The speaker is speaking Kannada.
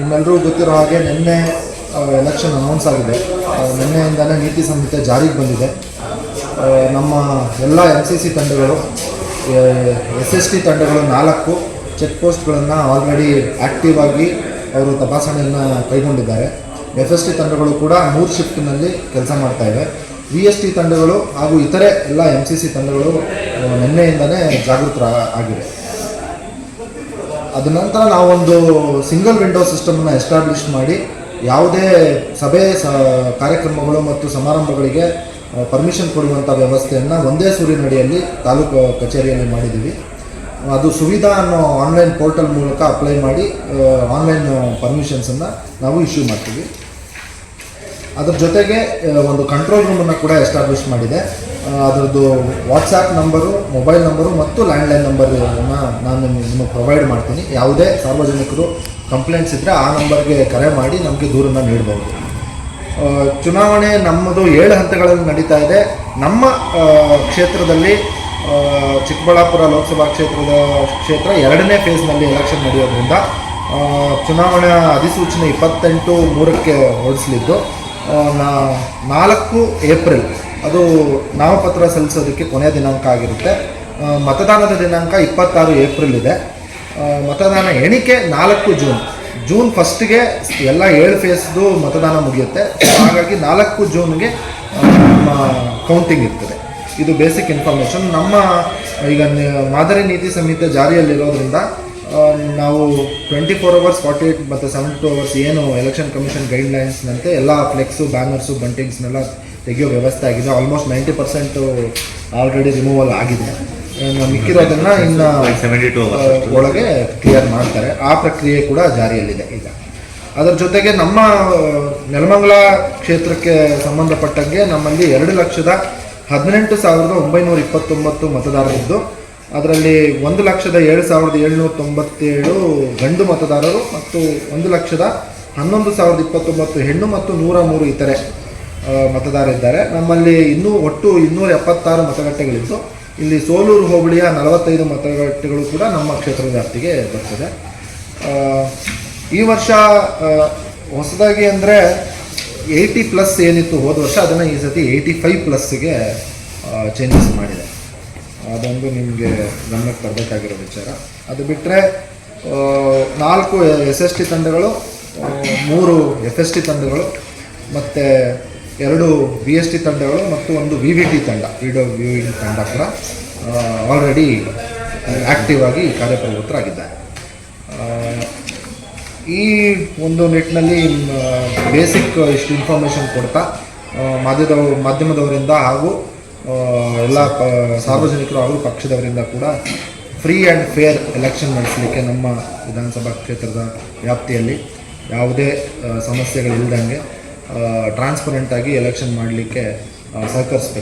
ನಿಮ್ಮೆಲ್ಲರಿಗೂ ಗೊತ್ತಿರೋ ಹಾಗೆ ನಿನ್ನೆ ಎಲೆಕ್ಷನ್ ಅನೌನ್ಸ್ ಆಗಿದೆ. ನಿನ್ನೆಯಿಂದಲೇ ನೀತಿ ಸಂಹಿತೆ ಜಾರಿಗೆ ಬಂದಿದೆ. ನಮ್ಮ ಎಲ್ಲ ಎನ್ ಸಿ ಸಿ ತಂಡಗಳು ಎಸ್ ಎಸ್ ಟಿ ತಂಡಗಳು ನಾಲ್ಕು ಚೆಕ್ ಪೋಸ್ಟ್ಗಳನ್ನು ಆಲ್ರೆಡಿ ಆ್ಯಕ್ಟಿವ್ ಆಗಿ ಅವರು ತಪಾಸಣೆಯನ್ನು ಕೈಗೊಂಡಿದ್ದಾರೆ. ಎಫ್ ಎಸ್ ಟಿ ತಂಡಗಳು ಕೂಡ ಮೂರು ಶಿಫ್ಟ್ನಲ್ಲಿ ಕೆಲಸ ಮಾಡ್ತಾ ಇವೆ. ವಿ ಎಸ್ ಟಿ ತಂಡಗಳು ಹಾಗೂ ಇತರೆ ಎಲ್ಲ ಎಂ ಸಿ ಸಿ ತಂಡಗಳು ನಿನ್ನೆಯಿಂದಲೇ ಜಾಗೃತರ ಆಗಿವೆ ಅದ ನಂತರ ನಾವೊಂದು ಸಿಂಗಲ್ ವಿಂಡೋ ಸಿಸ್ಟಮ್ನ ಎಸ್ಟಾಬ್ಲಿಷ್ ಮಾಡಿ ಯಾವುದೇ ಸಭೆ, ಸ, ಕಾರ್ಯಕ್ರಮಗಳು ಮತ್ತು ಸಮಾರಂಭಗಳಿಗೆ ಪರ್ಮಿಷನ್ ಕೊಡುವಂಥ ವ್ಯವಸ್ಥೆಯನ್ನು ಒಂದೇ ಸೂರಿನಡಿಯಲ್ಲಿ ತಾಲೂಕು ಕಚೇರಿಯಲ್ಲಿ ಮಾಡಿದ್ದೀವಿ ಅದು ಸುವಿಧಾ ಅನ್ನೋ ಆನ್ಲೈನ್ ಪೋರ್ಟಲ್ ಮೂಲಕ ಅಪ್ಲೈ ಮಾಡಿ ಆನ್ಲೈನ್ ಪರ್ಮಿಷನ್ಸನ್ನು ನಾವು ಇಶ್ಯೂ ಮಾಡ್ತೀವಿ. ಅದರ ಜೊತೆಗೆ ಒಂದು ಕಂಟ್ರೋಲ್ ರೂಮನ್ನು ಕೂಡ ಎಸ್ಟಾಬ್ಲಿಷ್ ಮಾಡಿದೆ. ಅದರದ್ದು ವಾಟ್ಸಾಪ್ ನಂಬರು ಮೊಬೈಲ್ ನಂಬರು ಮತ್ತು ಲ್ಯಾಂಡ್ಲೈನ್ ನಂಬರನ್ನು ನಾನು ನಿಮ್ಗೆ ಪ್ರೊವೈಡ್ ಮಾಡ್ತೀನಿ. ಯಾವುದೇ ಸಾರ್ವಜನಿಕರು ಕಂಪ್ಲೇಂಟ್ಸ್ ಇದ್ದರೆ ಆ ನಂಬರ್ಗೆ ಕರೆ ಮಾಡಿ ನಮಗೆ ದೂರನ್ನು ನೀಡಬಹುದು ಚುನಾವಣೆ ನಮ್ಮದು ಏಳು ಹಂತಗಳಲ್ಲಿ ನಡೀತಾ ಇದೆ. ನಮ್ಮ ಕ್ಷೇತ್ರದಲ್ಲಿ ಚಿಕ್ಕಬಳ್ಳಾಪುರ ಲೋಕಸಭಾ ಕ್ಷೇತ್ರದ ಕ್ಷೇತ್ರ ಎರಡನೇ ಫೇಸ್ನಲ್ಲಿ ಎಲೆಕ್ಷನ್ ನಡೆಯೋದ್ರಿಂದ ಚುನಾವಣಾ ಅಧಿಸೂಚನೆ ಇಪ್ಪತ್ತೆಂಟು ಮೂರಕ್ಕೆ ಹೊರಡಿಸಲಿದ್ದು ನಾಲ್ಕು ಏಪ್ರಿಲ್ ಅದು ನಾಮಪತ್ರ ಸಲ್ಲಿಸೋದಕ್ಕೆ ಕೊನೆಯ ದಿನಾಂಕ ಆಗಿರುತ್ತೆ. ಮತದಾನದ ದಿನಾಂಕ ಇಪ್ಪತ್ತಾರು ಏಪ್ರಿಲ್ ಇದೆ. ಮತದಾನ ಎಣಿಕೆ ನಾಲ್ಕು ಜೂನ್. ಜೂನ್ ಫಸ್ಟ್ಗೆ ಎಲ್ಲ ಏಳು ಫೇಸ್ದು ಮತದಾನ ಮುಗಿಯುತ್ತೆ. ಹಾಗಾಗಿ ನಾಲ್ಕು ಜೂನ್ಗೆ ನಮ್ಮ ಕೌಂಟಿಂಗ್ ಇರ್ತದೆ. ಇದು ಬೇಸಿಕ್ ಇನ್ಫಾರ್ಮೇಷನ್ ನಮ್ಮ, ಈಗ ಮಾದರಿ ನೀತಿ ಸಂಹಿತೆ ಜಾರಿಯಲ್ಲಿರೋದ್ರಿಂದ ನಾವು twenty four hours forty eight ಮತ್ತು ಸೆವೆಂಟಿ ಟು ಅವರ್ಸ್ ಏನು ಎಲೆಕ್ಷನ್ ಕಮಿಷನ್ ಗೈಡ್ಲೈನ್ಸ್ನಂತೆ ಎಲ್ಲ ಫ್ಲೆಕ್ಸು ಬ್ಯಾನರ್ಸು ಬಂಟಿಂಗ್ಸ್ನೆಲ್ಲ ತೆಗೆಯೋ ವ್ಯವಸ್ಥೆ ಆಗಿದೆ. Almost ninety percent already removal ಆಗಿದೆ. ಮಿಕ್ಕಿರೋದನ್ನ ಇನ್ನು ಸೆವೆಂಟಿ ಟು ಒಳಗೆ ಕ್ಲಿಯರ್ ಮಾಡ್ತಾರೆ. ಆ ಪ್ರಕ್ರಿಯೆ ಕೂಡ ಜಾರಿಯಲ್ಲಿದೆ ಈಗ. ಅದರ ಜೊತೆಗೆ ನಮ್ಮ ನೆಲಮಂಗಲ ಕ್ಷೇತ್ರಕ್ಕೆ ಸಂಬಂಧಪಟ್ಟಂಗೆ ನಮ್ಮಲ್ಲಿ ಎರಡು ಲಕ್ಷದ ಹದಿನೆಂಟು ಸಾವಿರದ ಒಂಬೈನೂರ ಇಪ್ಪತ್ತೊಂಬತ್ತು ಮತದಾರರಿದ್ದು ಅದರಲ್ಲಿ ಒಂದು ಲಕ್ಷದ ಏಳು ಸಾವಿರದ ಏಳ್ನೂರ ತೊಂಬತ್ತೇಳು ಗಂಡು ಮತದಾರರು ಮತ್ತು ಒಂದು ಲಕ್ಷದ ಹನ್ನೊಂದು ಸಾವಿರದ ಇಪ್ಪತ್ತೊಂಬತ್ತು ಹೆಣ್ಣು ಮತ್ತು ನೂರ ಮೂರು ಇತರೆ ಮತದಾರರಿದ್ದಾರೆ. ನಮ್ಮಲ್ಲಿ ಇನ್ನೂ ಒಟ್ಟು ಇನ್ನೂರ ಎಪ್ಪತ್ತಾರು ಮತಗಟ್ಟೆಗಳಿದ್ದು, ಇಲ್ಲಿ ಸೋಲೂರು, ಹೋಬಳಿಯ ನಲವತ್ತೈದು ಮತಗಟ್ಟೆಗಳು ಕೂಡ ನಮ್ಮ ಕ್ಷೇತ್ರದ ವ್ಯಾಪ್ತಿಗೆ ಬರ್ತದೆ. ಈ ವರ್ಷ ಹೊಸದಾಗಿ ಅಂದರೆ ಏಯ್ಟಿ ಪ್ಲಸ್ ಏನಿತ್ತು ಹೋದ ವರ್ಷ, ಅದನ್ನು ಈ ಸತಿ ಏಯ್ಟಿ ಫೈವ್ ಪ್ಲಸ್ಸಿಗೆ ಚೇಂಜಸ್ ಮಾಡಿದೆ. ಅದೊಂದು ನಿಮಗೆ ಗಮನಕ್ಕೆ ತರಬೇಕಾಗಿರೋ ವಿಚಾರ. ಅದು ಬಿಟ್ಟರೆ ನಾಲ್ಕು ಎಸ್ ಎಸ್ ಟಿ ತಂಡಗಳು ಮೂರು ಎಫ್ ಎಸ್ ಟಿ ತಂಡಗಳು, ಮತ್ತು ಎರಡು ಬಿ ಎಸ್ ಟಿ ತಂಡಗಳು ಮತ್ತು ಒಂದು ವಿ ವಿ ಟಿ ತಂಡ ವಿಡಿಯೋ ವ್ಯೂವಿಂಗ್ ತಂಡ ಕೂಡ ಆಲ್ರೆಡಿ ಆ್ಯಕ್ಟಿವ್ ಆಗಿ ಕಾರ್ಯಪ್ರವೃತ್ತರಾಗಿದ್ದಾರೆ. ಈ ಒಂದು ನಿಟ್ಟಿನಲ್ಲಿ ಬೇಸಿಕ್ ಇಷ್ಟು ಇನ್ಫಾರ್ಮೇಷನ್ ಕೊಡ್ತಾ ಮಾಧ್ಯಮದವ ಮಾಧ್ಯಮದವರಿಂದ ಹಾಗೂ ಎಲ್ಲ ಸಾರ್ವಜನಿಕರು ಹಾಗೂ ಪಕ್ಷದವರಿಂದ ಕೂಡ ಫ್ರೀ ಆ್ಯಂಡ್ ಫೇರ್ ಎಲೆಕ್ಷನ್ ನಡೆಸಲಿಕ್ಕೆ ನಮ್ಮ ವಿಧಾನಸಭಾ ಕ್ಷೇತ್ರದ ವ್ಯಾಪ್ತಿಯಲ್ಲಿ ಯಾವುದೇ ಸಮಸ್ಯೆಗಳು ಸಮಸ್ಯೆಗಳಿಲ್ದಂಗೆ ಟ್ರಾನ್ಸ್ಪರೆಂಟಾಗಿ ಎಲೆಕ್ಷನ್ ಮಾಡಲಿಕ್ಕೆ ಸಹಕರಿಸಬೇಕು.